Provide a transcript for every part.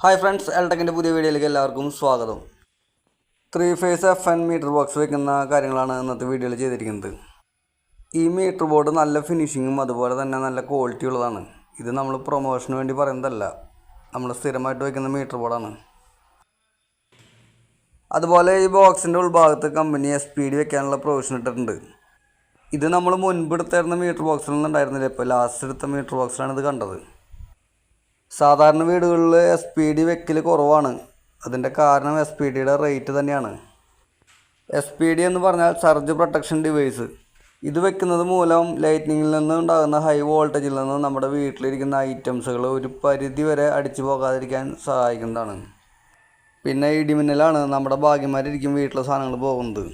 Hi friends എൽടെക്കിന്റെ പുതിയ വീഡിയോയിലേക്ക് എല്ലാവർക്കും സ്വാഗതം. Three phase F N meter box വെക്കുന്ന കാര്യങ്ങളാണ് ഇന്നത്തെ വീഡിയോയിൽ ചെയ്തിരിക്കുന്നത്. ഈ മീറ്റർ ബോർഡ് നല്ല ഫിനിഷിങ്ങും അതുപോലെ തന്നെ നല്ല ക്വാളിറ്റി ഉള്ളതാണ്. ഇത് നമ്മൾ പ്രൊമോഷന് വേണ്ടി പറയുന്നതല്ല. നമ്മൾ സ്ഥിരമായിട്ട് വയ്ക്കുന്ന മീറ്റർ ബോർഡാണ് അതുപോലെ ഈ ബോക്സിന്റെ ഉൾഭാഗത്ത് കമ്പനി എസ് പി ഡി വെക്കാനുള്ള പ്രൊവിഷൻ ഇട്ടിട്ടുണ്ട്. ഇത് നമ്മൾ മുൻപ് എടുത്തായിരുന്ന മീറ്റർ ബോക്സിലൊന്നും ഉണ്ടായിരുന്നില്ല ഇപ്പോൾ ലാസ്റ്റ് എടുത്ത മീറ്റർ ബോക്സിലാണ് ഇത് കണ്ടത്. സാധാരണ വീടുകളിൽ എസ് പി ഡി വെക്കൽ കുറവാണ്. അതിന്റെ കാരണം എസ് പി ഡിയുടെ റേറ്റ് തന്നെയാണ്. എസ് പി ഡി എന്ന് പറഞ്ഞാൽ സർജ് പ്രൊട്ടക്ഷൻ ഡിവൈസ് ഇത് വെക്കുന്നത് മൂലം ലൈറ്റ്നിങ്ങിൽ നിന്ന് ഉണ്ടാകുന്ന ഹൈ വോൾട്ടേജിൽ നിന്ന് നമ്മുടെ വീട്ടിലിരിക്കുന്ന ഐറ്റംസുകൾ ഒരു പരിധി വരെ അടിച്ചു പോകാതിരിക്കാൻ സഹായിക്കുന്നതാണ്. പിന്നെ ഇടിമിന്നലാണ് നമ്മുടെ ഭാഗ്യമാരിരിക്കും വീട്ടിലെ സാധനങ്ങൾ പോകുന്നത്.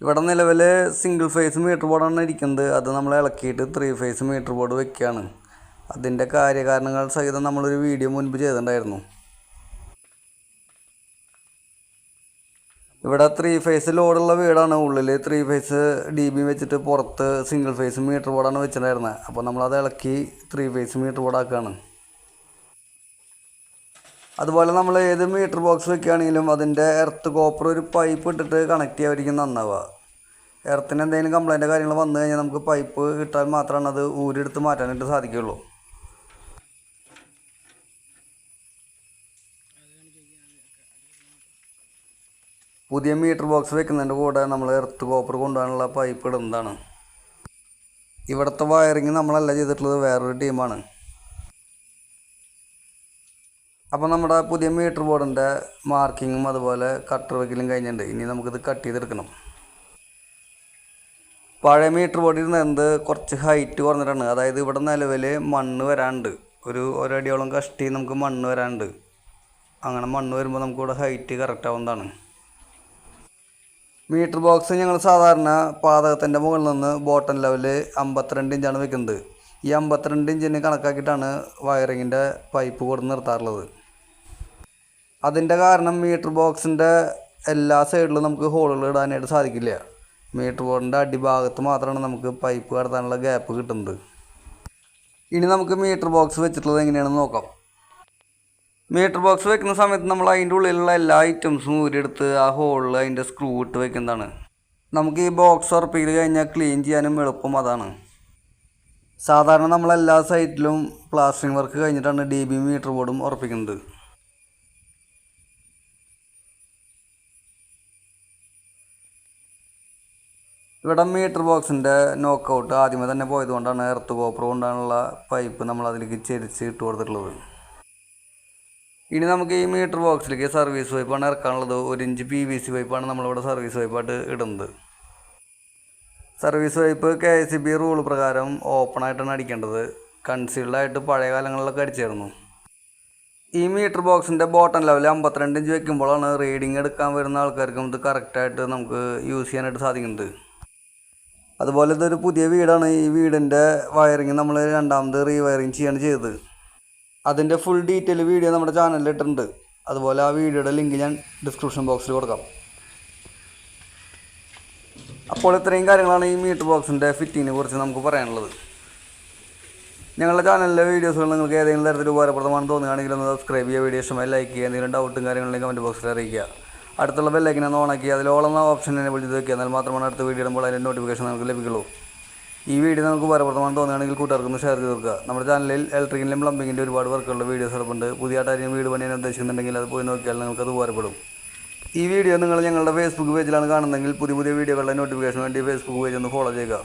ഇവിടെ നിലവിൽ സിംഗിൾ ഫേസ് മീറ്റർ ബോർഡാണ് ഇരിക്കുന്നത്. അത് നമ്മൾ ഇളക്കിയിട്ട് ത്രീ ഫേസ് മീറ്റർ ബോർഡ് വെക്കുകയാണ് അതിന്റെ കാര്യകാരണങ്ങൾ സഹിതം നമ്മളൊരു വീഡിയോ മുൻപ് ചെയ്തിട്ടുണ്ടായിരുന്നു. ഇവിടെ ത്രീ ഫേസ് ലോഡുള്ള വീടാണ്. ഉള്ളിൽ ത്രീ ഫേസ് ഡി ബി വെച്ചിട്ട് പുറത്ത് സിംഗിൾ ഫേസ് മീറ്റർ ബോർഡാണ് വെച്ചിട്ടുണ്ടായിരുന്നത് അപ്പോൾ നമ്മളത് ഇളക്കി ത്രീ ഫേസ് മീറ്റർ ബോർഡാക്കുകയാണ് അതുപോലെ നമ്മൾ ഏത് മീറ്റർ ബോക്സ് വെക്കുകയാണെങ്കിലും അതിന്റെ എർത്ത് കോപ്പർ ഒരു പൈപ്പ് ഇട്ടിട്ട് കണക്ട് ചെയ്യാതിരിക്കും നന്നാവുക. എർത്തിന് എന്തെങ്കിലും കംപ്ലൈന്റ് കാര്യങ്ങൾ വന്നു കഴിഞ്ഞാൽ നമുക്ക് പൈപ്പ് ഇട്ടാൽ മാത്രമാണ് അത് ഊരെടുത്ത് മാറ്റാനായിട്ട് സാധിക്കുകയുള്ളൂ. പുതിയ മീറ്റർ ബോക്സ് വെക്കുന്നതിന്റെ കൂടെ നമ്മൾ എർത്ത് കോപ്പർ കൊണ്ടുപോകാനുള്ള പൈപ്പ് ഇടുന്നതാണ് ഇവിടുത്തെ വയറിങ് നമ്മളല്ല ചെയ്തിട്ടുള്ളത് വേറൊരു ടീമാണ് അപ്പോൾ നമ്മുടെ പുതിയ മീറ്റർ ബോർഡിന്റെ മാർക്കിങ്ങും അതുപോലെ കട്ടർ വെക്കലും കഴിഞ്ഞിട്ടുണ്ട്. ഇനി നമുക്കിത് കട്ട് ചെയ്തെടുക്കണം. പഴയ മീറ്റർ ബോർഡിൽ ഇരുന്നത് കുറച്ച് ഹൈറ്റ് കുറഞ്ഞിട്ടാണ്. അതായത് ഇവിടെ നിലവിൽ മണ്ണ് വരാണ്ട്. ഒരു ഒരടിയോളം കഷ്ടി നമുക്ക് മണ്ണ് വരാണ്ട്. അങ്ങനെ മണ്ണ് വരുമ്പോൾ നമുക്കിവിടെ ഹൈറ്റ് കറക്റ്റ് ആവുന്നതാണ്. മീറ്റർ ബോക്സ് ഞങ്ങൾ സാധാരണ പാതകത്തിന്റെ മുകളിൽ നിന്ന് ബോട്ടൺ ലെവൽ അമ്പത്തിരണ്ട് ഇഞ്ചാണ് വെക്കുന്നത്. ഈ അമ്പത്തിരണ്ട് ഇഞ്ചിന് കണക്കാക്കിയിട്ടാണ് വയറിങ്ങിന്റെ പൈപ്പ് കൊടുത്ത് നിർത്താറുള്ളത്. അതിന്റെ കാരണം മീറ്റർ ബോക്സിന്റെ എല്ലാ സൈഡിലും നമുക്ക് ഹോളുകൾ ഇടാനായിട്ട് സാധിക്കില്ല. മീറ്റർ ബോർഡിന്റെ അടിഭാഗത്ത് മാത്രമാണ് നമുക്ക് പൈപ്പ് കടത്താനുള്ള ഗ്യാപ്പ് കിട്ടുന്നത്. ഇനി നമുക്ക് മീറ്റർ ബോക്സ് വെച്ചിട്ടുള്ളത് എങ്ങനെയാണെന്ന് നോക്കാം. മീറ്റർ ബോക്സ് വെക്കുന്ന സമയത്ത് നമ്മൾ അതിന്റെ ഉള്ളിലുള്ള എല്ലാ ഐറ്റംസും ഊരിയെടുത്ത് ആ ഹോളിൽ അതിന്റെ സ്ക്രൂ ഇട്ട് വെക്കുന്നതാണ്. നമുക്ക് ഈ ബോക്സ് ഉറപ്പിക്കൽ കഴിഞ്ഞാൽ ക്ലീൻ ചെയ്യാനും എളുപ്പം അതാണ്. സാധാരണ നമ്മൾ എല്ലാ സൈറ്റിലും പ്ലാസ്റ്ററിങ് വർക്ക് കഴിഞ്ഞിട്ടാണ് ഡി ബി മീറ്റർ ബോർഡും ഉറപ്പിക്കുന്നത്. ഇവിടെ മീറ്റർ ബോക്സിന്റെ നോക്കൗട്ട് ആദ്യമേ തന്നെ പോയതുകൊണ്ടാണ് എർത്ത് കോപ്പർ കൊണ്ടാണുള്ള പൈപ്പ് നമ്മൾ അതിലേക്ക് ചെരിച്ച് ഇട്ട് കൊടുത്തിട്ടുള്ളത്. ഇനി നമുക്ക് ഈ മീറ്റർ ബോക്സിലേക്ക് സർവീസ് പൈപ്പാണ് ഇറക്കാനുള്ളത്. ഒരു ഇഞ്ച് പി വി സി പൈപ്പാണ് നമ്മളിവിടെ സർവീസ് പൈപ്പായിട്ട് ഇടുന്നത്. Service pipe K C B rule പ്രകാരം ഓപ്പൺ ആയിട്ടാണ് അടിക്കേണ്ടത്. കൺസീൽഡായിട്ട് പഴയ കാലങ്ങളിലൊക്കെ അടിച്ചിരുന്നു ഈ മീറ്റർ ബോക്സിന്റെ ബോട്ടം ലെവൽ അമ്പത്തിരണ്ട് ഇഞ്ച് വെക്കുമ്പോഴാണ് റീഡിങ് എടുക്കാൻ വരുന്ന ആൾക്കാർക്കും ഇത് കറക്റ്റായിട്ട് നമുക്ക് യൂസ് ചെയ്യാനായിട്ട് സാധിക്കുന്നത്. അതുപോലെ ഇതൊരു പുതിയ വീടാണ്. ഈ വീടിന്റെ വയറിങ് നമ്മൾ രണ്ടാമത് റീവയറിങ് ചെയ്യാണ് ചെയ്തത്. അതിന്റെ ഫുൾ ഡീറ്റെയിൽ വീഡിയോ നമ്മുടെ ചാനലിൽ ഇട്ടിട്ടുണ്ട്. അതുപോലെ ആ വീഡിയോയുടെ ലിങ്ക് ഞാൻ ഡിസ്ക്രിപ്ഷൻ ബോക്സിൽ കൊടുക്കാം. അപ്പോൾ ഇത്രയും കാര്യങ്ങളാണ് ഈ മീറ്റ് ബോക്സിന്റെ ഫിറ്റിങ്ങിനെ കുറിച്ച് നമുക്ക് പറയാനുള്ളത്. ഞങ്ങളുടെ ചാനലിലെ വീഡിയോസുകൾ നിങ്ങൾക്ക് ഏതെങ്കിലും തരത്തിൽ ഉപകാരപ്രദമാണെന്ന് തോന്നുകയാണെങ്കിൽ ഒന്ന് സബ്സ്ക്രൈബ് ചെയ്യുക വീഡിയോ ഇഷ്ടമായി ലൈക്ക് ചെയ്യുക എന്തെങ്കിലും ഡൗട്ടും കാര്യങ്ങളും കമന്റ് ബോക്സിൽ അറിയിക്കുക. അടുത്തുള്ള ബെല്ലൈക്കിനെ ഒന്ന് ഓണാക്കി അതിൽ ഓളെന്ന ഓപ്ഷൻ എന്നെ വിളിച്ച് എന്നാൽ മാത്രമാണ് അടുത്ത വീഡിയോ ഇടുമ്പോൾ അതിന്റെ നോട്ടിഫിക്കേഷൻ നമുക്ക് ലഭിക്കുള്ളൂ. ഈ വീഡിയോ നമുക്ക് ഉപകാരപ്രദമാണെന്ന് തോന്നുകയാണെങ്കിൽ കൂട്ടുകാർക്കൊന്ന് ഷെയർ ചെയ്ത് കൊടുക്കുക. നമ്മുടെ ചാനലിൽ ഇലക്ട്രിക്കലിലും പ്ലംബിങ്ങിന്റെ ഒരുപാട് വർക്കുകളുടെ വീഡിയോസ് എടുപ്പുണ്ട് പുതിയതായിട്ട് ആരെയും വീട് പണിയാൻ ഉദ്ദേശിക്കുന്നുണ്ടെങ്കിൽ അത് പോയി നോക്കിയാൽ നിങ്ങൾക്ക് അത് ഉപകാരപ്പെടും. ഈ വീഡിയോ നിങ്ങൾ ഞങ്ങളുടെ ഫേസ്ബുക്ക് പേജിലാണ് കാണുന്നതെങ്കിൽ പുതിയ പുതിയ വീഡിയോകളുടെ നോട്ടിഫിക്കേഷൻ വേണ്ടി ഫേസ്ബുക്ക് പേജ് ഒന്ന് ഫോളോ ചെയ്യുക.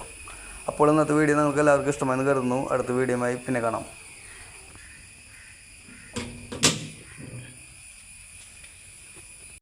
അപ്പോൾ ഇന്നത്തെ വീഡിയോ നിങ്ങൾക്ക് എല്ലാവർക്കും ഇഷ്ടമായെന്ന് കരുതുന്നു. അടുത്ത വീഡിയോയുമായി പിന്നെ കാണാം.